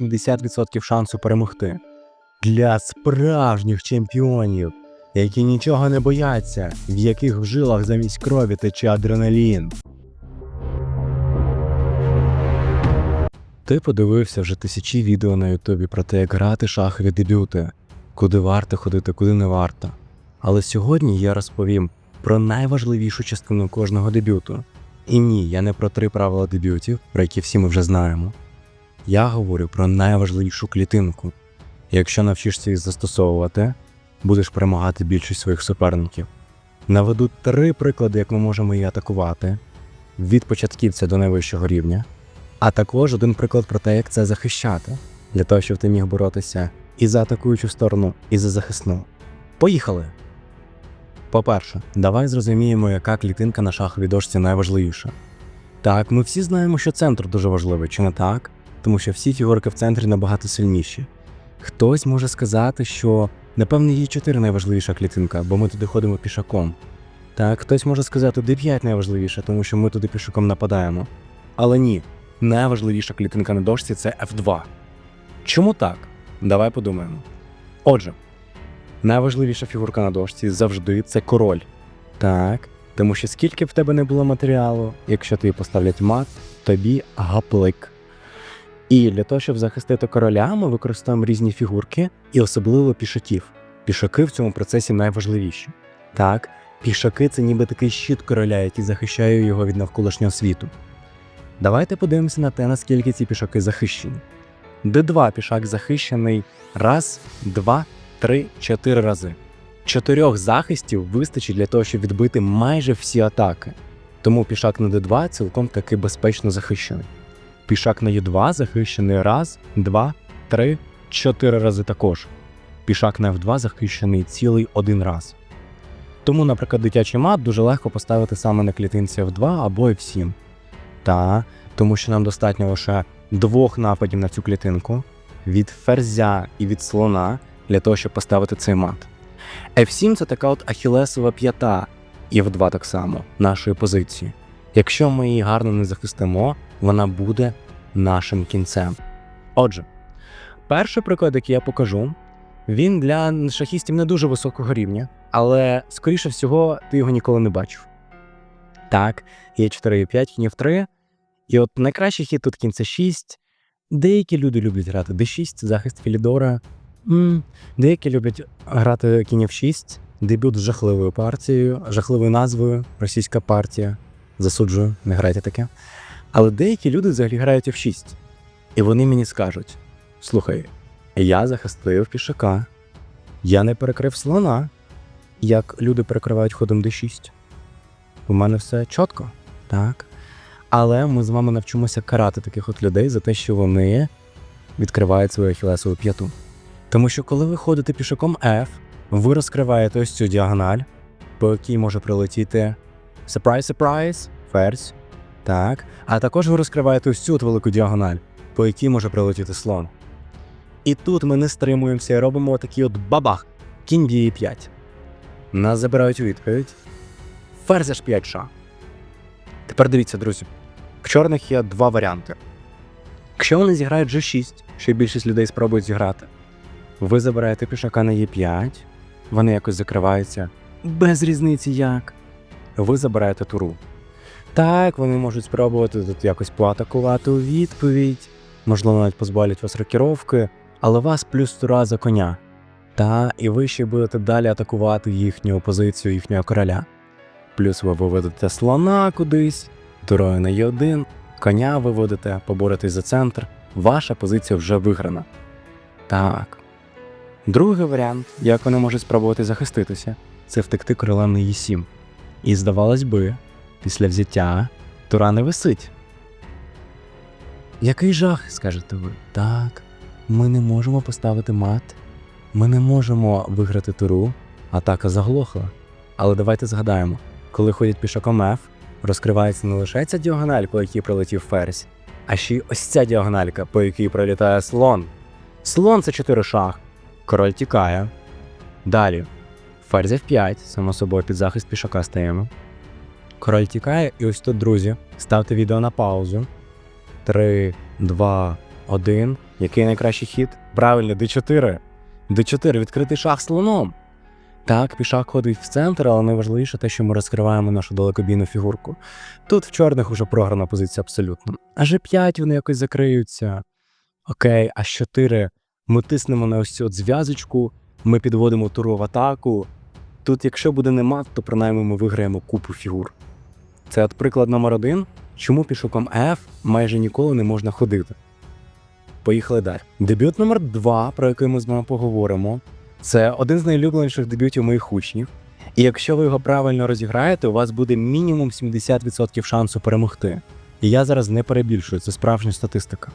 70% шансу перемогти. Для справжніх чемпіонів, які нічого не бояться, в яких в жилах замість крові тече адреналін. Ти подивився вже тисячі відео на Ютубі про те, як грати шахові дебюти, куди варто ходити, куди не варто. Але сьогодні я розповім про найважливішу частину кожного дебюту. І ні, я не про три правила дебютів, про які всі ми вже знаємо. Я говорю про найважливішу клітинку. Якщо навчишся їх застосовувати, будеш перемагати більшість своїх суперників. Наведу три приклади, як ми можемо її атакувати від початківця до найвищого рівня, а також один приклад про те, як це захищати, для того, щоб ти міг боротися і за атакуючу сторону, і за захисну. Поїхали! По-перше, давай зрозуміємо, яка клітинка на шаховій дошці найважливіша. Так, ми всі знаємо, що центр дуже важливий, чи не так? Тому що всі фігурки в центрі набагато сильніші. Хтось може сказати, що напевне є 4 найважливіша клітинка, бо ми туди ходимо пішаком. Так, хтось може сказати D5 найважливіша, тому що ми туди пішаком нападаємо. Але ні, найважливіша клітинка на дошці це F2. Чому так? Давай подумаємо. Отже, найважливіша фігурка на дошці завжди це король. Так, тому що скільки б в тебе не було матеріалу, якщо тобі поставлять мат, тобі гаплик. І для того, щоб захистити короля, ми використовуємо різні фігурки і особливо пішаків. Пішаки в цьому процесі найважливіші. Так, пішаки це ніби такий щит короля, який захищає його від навколишнього світу. Давайте подивимося на те, наскільки ці пішаки захищені. Д2 пішак захищений раз, два, три, чотири рази. Чотирьох захистів вистачить для того, щоб відбити майже всі атаки. Тому пішак на Д2 цілком таки безпечно захищений. Пішак на Е2 захищений раз, два, три, чотири рази також. Пішак на F2 захищений цілий один раз. Тому, наприклад, дитячий мат дуже легко поставити саме на клітинці F2 або F7. Та, тому що нам достатньо лише двох нападів на цю клітинку від ферзя і від слона для того, щоб поставити цей мат. F7 це така от ахілесова п'ята, і F2 так само, нашої позиції. Якщо ми її гарно не захистимо, вона буде нашим кінцем. Отже, перший приклад, який я покажу, він для шахістів не дуже високого рівня, але, скоріше всього, ти його ніколи не бачив. Так, є 4 і 5, кінь 3. І от найкращий хід тут кінь це 6. Деякі люди люблять грати d6, захист Філідора. Деякі люблять грати кінь f6, дебют з жахливою партією, жахливою назвою, російська партія. Засуджую, не грайте таке. Але деякі люди взагалі грають f6. І вони мені скажуть: слухай, я захистив пішака, я не перекрив слона, як люди перекривають ходом d6. У мене все чітко, так. Але ми з вами навчимося карати таких от людей за те, що вони відкривають свою ахілесову п'яту. Тому що коли ви ходите пішаком F, ви розкриваєте ось цю діагональ, по якій може прилетіти surprise, surprise, ферзь. Так. А також ви розкриваєте цю от велику діагональ, по якій може прилетіти слон. І тут ми не стримуємося і робимо такий от бабах, кінь б'є 5. Нас забирають у відповідь. Ферзь аж 5 ша. Тепер дивіться, друзі. В чорних є два варіанти. Якщо вони зіграють G6, що більшість людей спробують зіграти, ви забираєте пішака на Е5, вони якось закриваються. Без різниці як. Ви забираєте туру. Так, вони можуть спробувати тут якось поатакувати у відповідь, можливо, навіть позбавлять вас рокіровки, але вас плюс тура за коня. Та, і ви ще будете далі атакувати їхню позицію, їхнього короля. Плюс ви виведете слона кудись, турою на Е1, коня виводите, поборетесь за центр. Ваша позиція вже виграна. Так. Другий варіант, як вони можуть спробувати захиститися, це втекти королем на Е7. І здавалось би, після взяття тура не висить. Який жах, скажете ви? Так, ми не можемо поставити мат, ми не можемо виграти туру, атака заглохла. Але давайте згадаємо, коли ходять пішаком F, розкривається не лише ця діагональ, по якій прилетів ферзь, а ще й ось ця діагональка, по якій пролітає слон. Слон це 4 шах. Король тікає. Далі. Ферзь F5, само собою під захист пішака стаємо. Король тікає, і ось тут, друзі, ставте відео на паузу. 3, 2, 1. Який найкращий хід? Правильно, d4. d4 відкритий шах слоном. Так, пішак ходить в центр, але найважливіше те, що ми розкриваємо нашу далекобійну фігурку. Тут в чорних уже програна позиція абсолютно. А G5 вони якось закриються. Окей, а 4 ми тиснемо на ось цю от зв'язочку, ми підводимо туру в атаку. Тут, якщо буде не мат, то принаймні ми виграємо купу фігур. Це от приклад номер один, чому пішоком F майже ніколи не можна ходити. Поїхали далі. Дебют номер 2, про який ми з вами поговоримо, це один з найлюбленіших дебютів моїх учнів. І якщо ви його правильно розіграєте, у вас буде мінімум 70% шансу перемогти. І я зараз не перебільшую, це справжня статистика.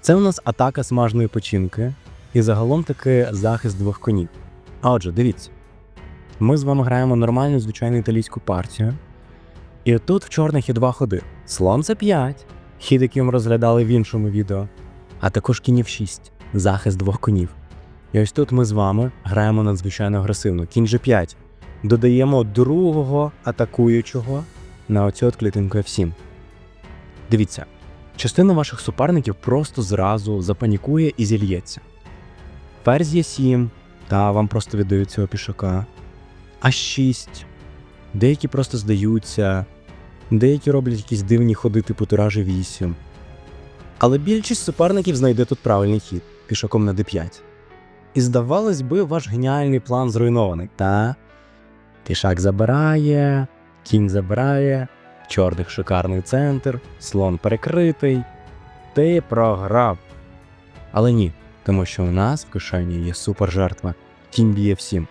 Це у нас атака смажної печінки і загалом таки захист двох конів. А отже, дивіться, ми з вами граємо нормальну звичайну італійську партію. І тут в чорних є два ходи: слон це 5, хід, який ми розглядали в іншому відео, а також кінь 6, захист двох конів. І ось тут ми з вами граємо надзвичайно агресивно. Кінь G5. Додаємо другого атакуючого на оцю от клітинку F7. Дивіться, частина ваших суперників просто зразу запанікує і зільється. Ферзь є 7, та вам просто віддають цього пішака. А6. Деякі просто здаються, деякі роблять якісь дивні ходи типу тиражі 8. Але більшість суперників знайде тут правильний хід пішаком на d5. І здавалось би, ваш геніальний план зруйнований. Та пішак забирає, кінь забирає, чорних шикарний центр, слон перекритий. Ти програв. Але ні, тому що у нас в кишені є супержертва. Кінь б'є всім.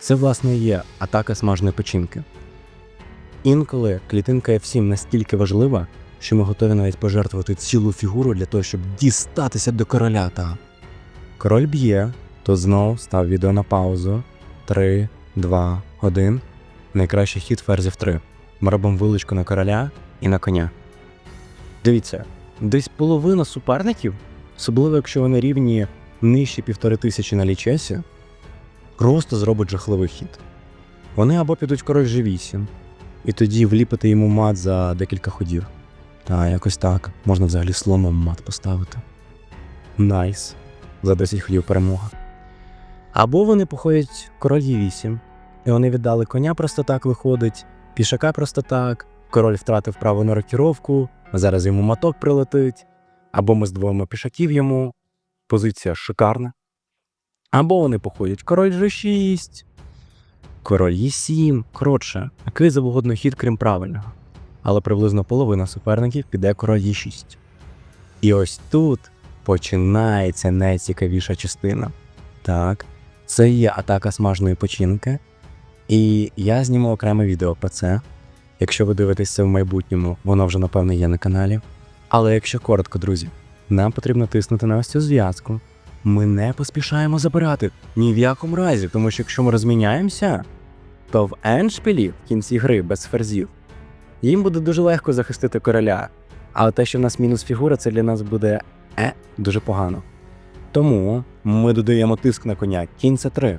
Це, власне, є атака смажної печінки. Інколи клітинка F7 настільки важлива, що ми готові навіть пожертвувати цілу фігуру для того, щоб дістатися до короля. Та король б'є, то знов став відео на паузу. 3, 2, 1. Найкращий хід ферзів 3. Ми робимо вилучку на короля і на коня. Дивіться, десь половина суперників, особливо якщо вони рівні нижче півтори тисячі на лічесі, просто зробить жахливий хід. Вони або підуть король G8, і тоді вліпити йому мат за декілька ходів. Та якось так. Можна взагалі слоном мат поставити. Найс. За 10 ходів перемога. Або вони походять король Е8, і вони віддали коня просто так виходить, пішака просто так, король втратив право на рокіровку, зараз йому маток прилетить, або ми здвоїмо пішаків йому. Позиція шикарна. Або вони походять король G6, король Е7. Коротше, який завгодно хід, крім правильного. Але приблизно половина суперників піде король Е6. І ось тут починається найцікавіша частина. Так, це є атака смажної печінки. І я зніму окреме відео про це. Якщо ви дивитесь це в майбутньому, воно вже напевно є на каналі. Але якщо коротко, друзі, нам потрібно тиснути на ось цю зв'язку. Ми не поспішаємо забирати ні в якому разі, тому що якщо ми розміняємося, то в еншпілі в кінці гри без ферзів їм буде дуже легко захистити короля. А те, що в нас мінус фігура, це для нас буде е дуже погано. Тому ми додаємо тиск на коня кінь це 3.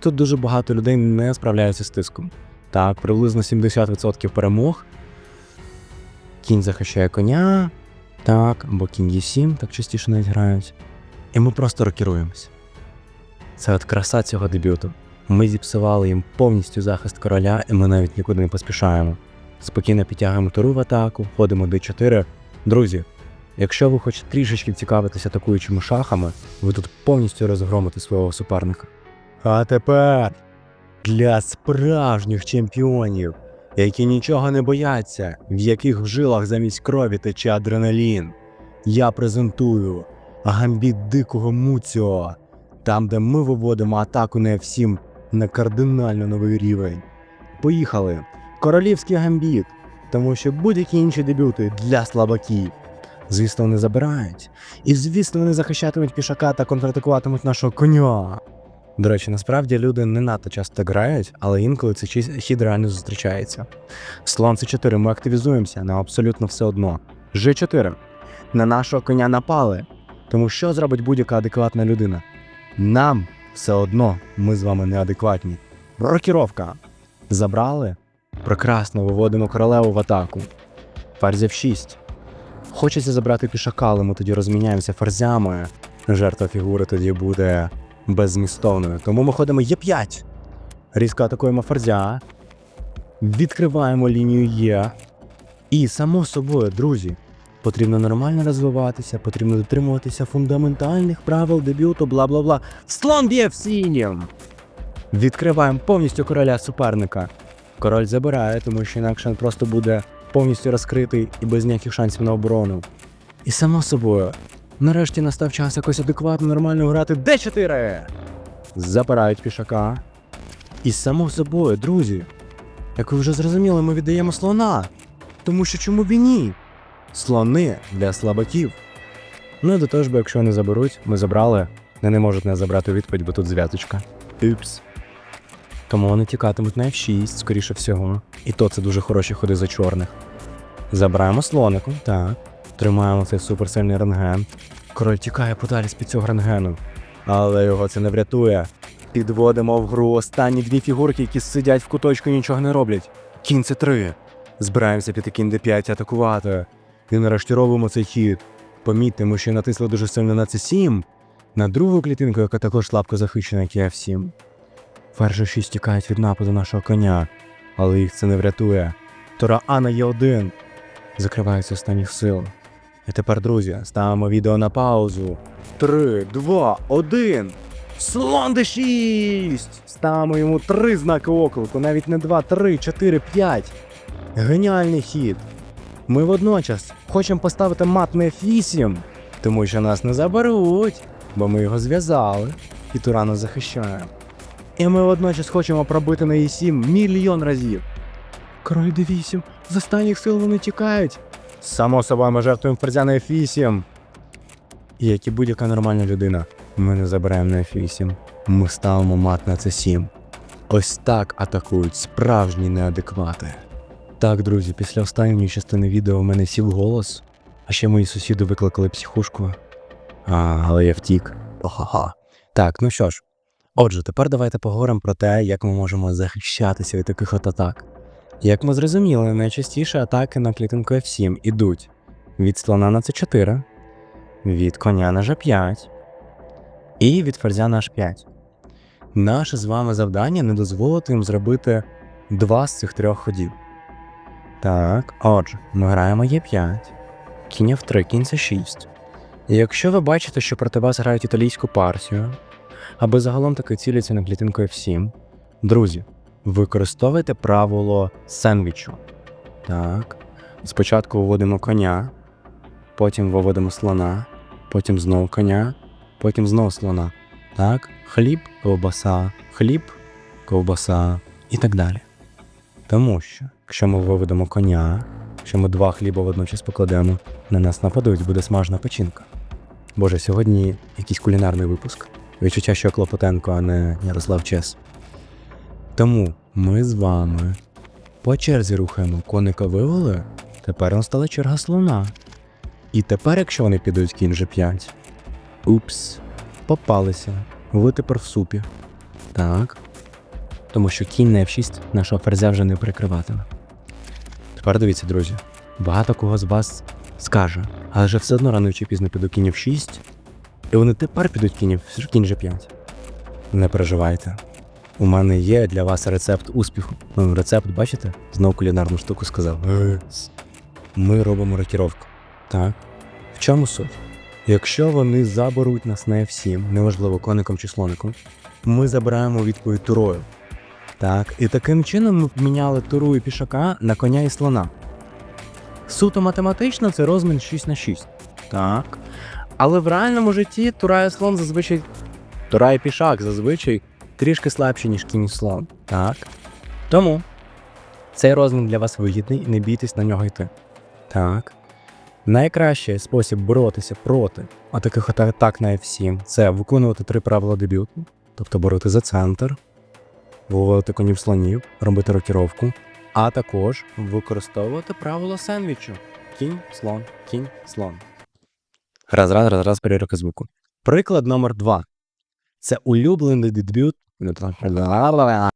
Тут дуже багато людей не справляються з тиском. Так, приблизно 70% перемог. Кінь захищає коня. Так, або кінь Е7, так частіше навіть грають. І ми просто рокіруємося. Це от краса цього дебюту. Ми зіпсували їм повністю захист короля, і ми навіть нікуди не поспішаємо. Спокійно підтягуємо туру в атаку, входимо d4. Друзі, якщо ви хоч трішечки цікавитесь атакуючими шахами, ви тут повністю розгромите свого суперника. А тепер для справжніх чемпіонів, які нічого не бояться, в яких в жилах замість крові тече адреналін, я презентую гамбіт дикого Муціо, там, де ми виводимо атаку на F7 на кардинально новий рівень. Поїхали! Королівський гамбіт, тому що будь-які інші дебюти для слабаків. Звісно, вони забирають. І звісно, вони захищатимуть пішака та контратакуватимуть нашого коня. До речі, насправді люди не надто часто грають, але інколи цей хід реально зустрічається. Слон С4 ми активізуємося на абсолютно все одно. Ж4. На нашого коня напали. Тому що зробить будь-яка адекватна людина? Нам все одно ми з вами неадекватні. Рокіровка. Забрали? Прекрасно, виводимо королеву в атаку. Ферзь F6. Хочеться забрати пішака, але ми тоді розміняємося ферзями. Жертва фігури тоді буде беззмістовною. Тому ми ходимо Е5. Різко атакуємо ферзя. Відкриваємо лінію Є. І само собою, друзі, потрібно нормально розвиватися, потрібно дотримуватися фундаментальних правил дебюту, бла бла бла. Слон б'є в синім! Відкриваємо повністю короля суперника. Король забирає, тому що інакше він просто буде повністю розкритий і без ніяких шансів на оборону. І само собою, нарешті настав час якось адекватно нормально грати Д4. Забирають пішака. І само собою, друзі, як ви вже зрозуміли, ми віддаємо слона. Тому що чому б і ні? Слони для слабаків. Ну і до того ж, бо якщо вони заберуть, ми забрали, вони не можуть не забрати у відповідь, бо тут зв'язочка. Упс. Тому вони тікатимуть на F6, скоріше всього. І то це дуже хороші ходи за чорних. Забираємо слонику, так. Тримаємо цей суперсильний рентген. Король тікає подалі з під цього рентгену. Але його це не врятує. Підводимо в гру останні дві фігурки, які сидять в куточку і нічого не роблять. Кінь це 3 Збираємося піти кінь d5 атакувати. І нарешті робимо цей хід. Помітьте, ми ще натисли дуже сильно на c7, на другу клітинку, яка також слабко захищена, як і F7. Ферзь 6 тікають від нападу нашого коня, але їх це не врятує. Тора А на Е1 закривається останніх сил. І тепер, друзі, ставимо відео на паузу. 3, 2, 1. Слон Д6! Ставимо йому три знаки оклику, навіть не 2, 3, 4, 5. Геніальний хід. Ми водночас хочемо поставити мат на F8, тому що нас не заберуть, бо ми його зв'язали і Тура нас захищає. І ми водночас хочемо пробити на E7 мільйон разів. Король D8, з останніх сил вони тікають. Само собою ми жертвуємо ферзя на F8. І як і будь-яка нормальна людина, ми не забираємо на F8. Ми ставимо мат на C7. Ось так атакують справжні неадеквати. Так, друзі, після останньої частини відео в мене сів голос, а ще мої сусіди викликали психушку. А, але я втік. Ха-ха. Так, ну що ж. Отже, тепер давайте поговоримо про те, як ми можемо захищатися від таких от атак. Як ми зрозуміли, найчастіше атаки на клітинку F7 ідуть від слона на C4, від коня на G5 і від ферзя на H5. Наше з вами завдання не дозволити їм зробити два з цих трьох ходів. Так, отже, ми граємо Е5, кінь F3, кінь С6. І якщо ви бачите, що проти вас грають італійську партію, або загалом таки ціляться на клітинку F7, друзі, використовуйте правило сендвічу. Так. Спочатку виводимо коня, потім виводимо слона, потім знову коня, потім знову слона. Так, хліб, ковбаса, хліб, ковбаса і так далі. Тому що, якщо ми виведемо коня, якщо ми два хліба водночас покладемо, на нас нападуть, буде смажна печінка. Боже, сьогодні якийсь кулінарний випуск. Відчуття, що Клопотенко, а не Ярослав Чес. Тому ми з вами по черзі рухаємо коника вивели, тепер настала черга слона. І тепер, якщо вони підуть кінь G5, упс, попалися. Ви тепер в супі. Так. Тому що кінь на F6 нашого ферзя вже не прикриватиме. Тепер дивіться, друзі. Багато кого з вас скаже, але вже все одно рано чи пізно піду кінь F6, і вони тепер підуть кінь, в- кінь G5. Не переживайте. У мене є для вас рецепт успіху. Ну, рецепт, бачите? Знов кулінарну штуку сказав. Ми робимо рокіровку. Так. В чому суть? Якщо вони заберуть нас на F7, неважливо коником чи слоником, ми забираємо відповідь турою. Так, і таким чином ми поміняли туру і пішака на коня і слона. Суто математично це розмін 6 на 6. Так. Але в реальному житті тура і слон зазвичай. Тура і пішак зазвичай трішки слабші, ніж кінь і слон. Так. Тому цей розмін для вас вигідний і не бійтесь на нього йти. Так. Найкращий спосіб боротися проти таких атак на F7 це виконувати три правила дебюту, тобто боротися за центр, виводити конів слонів, робити рокіровку, а також використовувати правило сендвічу. Кінь, слон, кінь, слон. Раз, раз, раз, раз, переривка звуку. Приклад номер два. Це улюблений дебют.